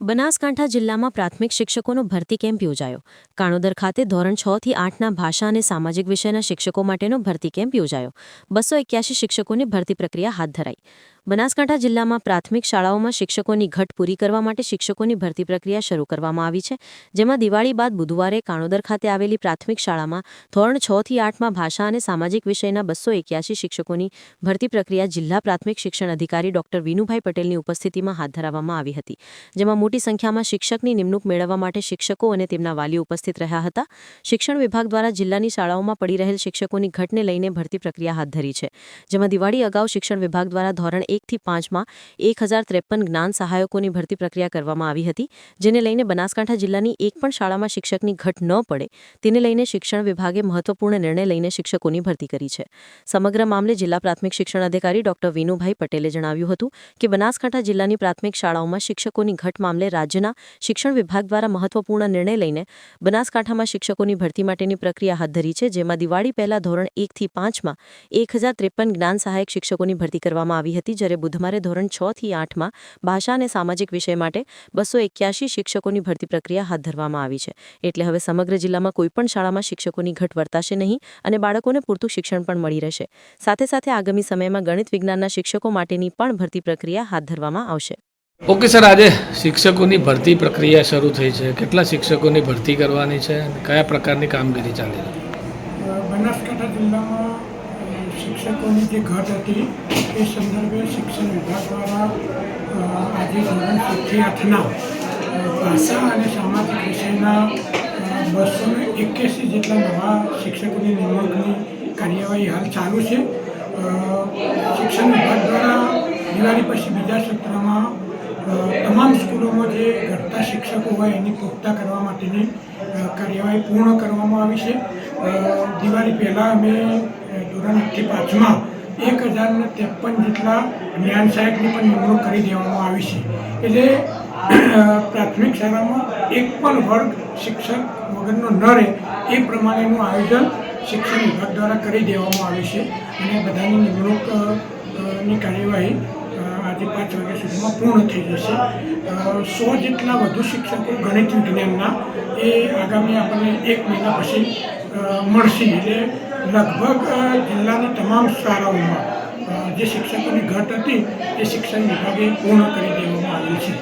બનાસકાંઠા જિલ્લામાં પ્રાથમિક શિક્ષકોનો ભરતી કેમ્પ યોજાયો. કાણોદર ખાતે ધોરણ છ થી આઠના ભાષા અને સામાજિક વિષયના શિક્ષકો માટેનો ભરતી કેમ્પ યોજાયો. બસો એક્યાસી શિક્ષકોની ભરતી પ્રક્રિયા હાથ ધરાઈ. બનાસકાંઠા જિલ્લામાં પ્રાથમિક શાળાઓમાં શિક્ષકોની ઘટ પૂરી કરવા માટે શિક્ષકોની ભરતી પ્રક્રિયા શરૂ કરવામાં આવી છે, જેમાં દિવાળી બાદ બુધવારે કાણોદર ખાતે આવેલી પ્રાથમિક શાળામાં ધોરણ છ થી આઠમાં ભાષા અને સામાજિક વિષયના બસો એક્યાસી શિક્ષકોની ભરતી પ્રક્રિયા જિલ્લા પ્રાથમિક શિક્ષણ અધિકારી ડોક્ટર વિનુભાઈ પટેલની ઉપસ્થિતિમાં હાથ ધરાવવામાં આવી હતી, જેમાં મોટી સંખ્યામાં શિક્ષકની નિમણૂક મેળવવા માટે શિક્ષકો અને તેમના વાલીઓ ઉપસ્થિત રહ્યા હતા. શિક્ષણ વિભાગ દ્વારા જિલ્લાની શાળાઓમાં પડી રહેલ શિક્ષકોની ઘટને લઈને ભરતી પ્રક્રિયા હાથ ધરી છે, જેમાં દિવાળી અગાઉ શિક્ષણ વિભાગ દ્વારા ધોરણ એકથી પાંચમાં એક હજાર ત્રેપન જ્ઞાન સહાયકોની ભરતી પ્રક્રિયા કરવામાં આવી હતી, જેને લઈને બનાસકાંઠા જિલ્લાની એક પણ શાળામાં શિક્ષકની ઘટ ન પડે, તેને લઈને શિક્ષણ વિભાગે મહત્વપૂર્ણ નિર્ણય લઈને શિક્ષકોની ભરતી કરી છે. સમગ્ર મામલે જિલ્લા પ્રાથમિક શિક્ષણ અધિકારી ડોક્ટર વિનુભાઈ પટેલે જણાવ્યું હતું કે બનાસકાંઠા જિલ્લાની પ્રાથમિક શાળાઓમાં શિક્ષકોની ઘટ મામલે રાજ્યના શિક્ષણ વિભાગ દ્વારા મહત્વપૂર્ણ નિર્ણય લઈને બનાસકાંઠામાં શિક્ષકોની ભરતી માટેની પ્રક્રિયા હાથ ધરી છે, જેમાં દિવાળી પહેલા ધોરણ એકથી પાંચમાં એક હજાર ત્રેપન જ્ઞાન સહાયક શિક્ષકોની ભરતી કરવામાં આવી હતી જ્યારે બુધવારે ધોરણ છ થી આઠમાં ભાષા અને સામાજિક વિષય માટે બસો એક્યાસી શિક્ષકોની ભરતી પ્રક્રિયા હાથ ધરવામાં આવી છે. એટલે હવે સમગ્ર જિલ્લામાં કોઈપણ શાળામાં શિક્ષકોની ઘટ વર્તાશે નહીં અને બાળકોને પૂરતું શિક્ષણ પણ મળી રહેશે. સાથે સાથે આગામી સમયમાં ગણિત વિજ્ઞાનના શિક્ષકો માટેની પણ ભરતી પ્રક્રિયા હાથ ધરવામાં આવશે. ઓકે સર આજે શિક્ષકોની ભરતી પ્રક્રિયા શરૂ થઈ છે. કેટલા શિક્ષકોની ભરતી કરવાની છે કયા પ્રકારની કામગીરી ચાલે છે? બનાસકાંઠા જિલ્લામાં શિક્ષકોની જે ઘટ હતી, એ સંદર્ભે શિક્ષણ વિભાગ દ્વારા આજે ધોરણ સાતથી આઠના ભાષા અને સામાજિક વિષયના બસો ને એક્યાસી જેટલા નવા શિક્ષકોની નિમણૂકની કાર્યવાહી હાલ ચાલુ છે. શિક્ષણ વિભાગ દ્વારા દિવાળી પછી બીજા સત્રમાં તમામ સ્કૂલોમાં જે ઘટતા શિક્ષકો હોય એની પુખ્તા કરવા માટેની કાર્યવાહી પૂર્ણ કરવામાં આવી છે. દિવાળી પહેલાં અમે ધોરણ પાંચમાં એક હજારને ત્રેપન જેટલા જ્ઞાન સહાયકની પણ નિમણૂક કરી દેવામાં આવી છે. એટલે પ્રાથમિક શાળામાં એક પણ વર્ગ શિક્ષક વગરનો ન રહે એ પ્રમાણેનું આયોજન શિક્ષણ વિભાગ દ્વારા કરી દેવામાં આવ્યું છે. અને બધાની નિમણૂકની કાર્યવાહી આજે પાંચ વાગ્યા સુધીમાં પૂર્ણ થઈ જશે. સો જેટલા વધુ શિક્ષકો ગણિત વિજ્ઞાનના એ આગામી આપણને એક મહિના પછી મળશે. એટલે લગભગ જિલ્લાની તમામ શાળાઓમાં જે શિક્ષકોની ઘટ હતી, એ શિક્ષણ વિભાગે પૂર્ણ કરી દેવામાં આવી છે.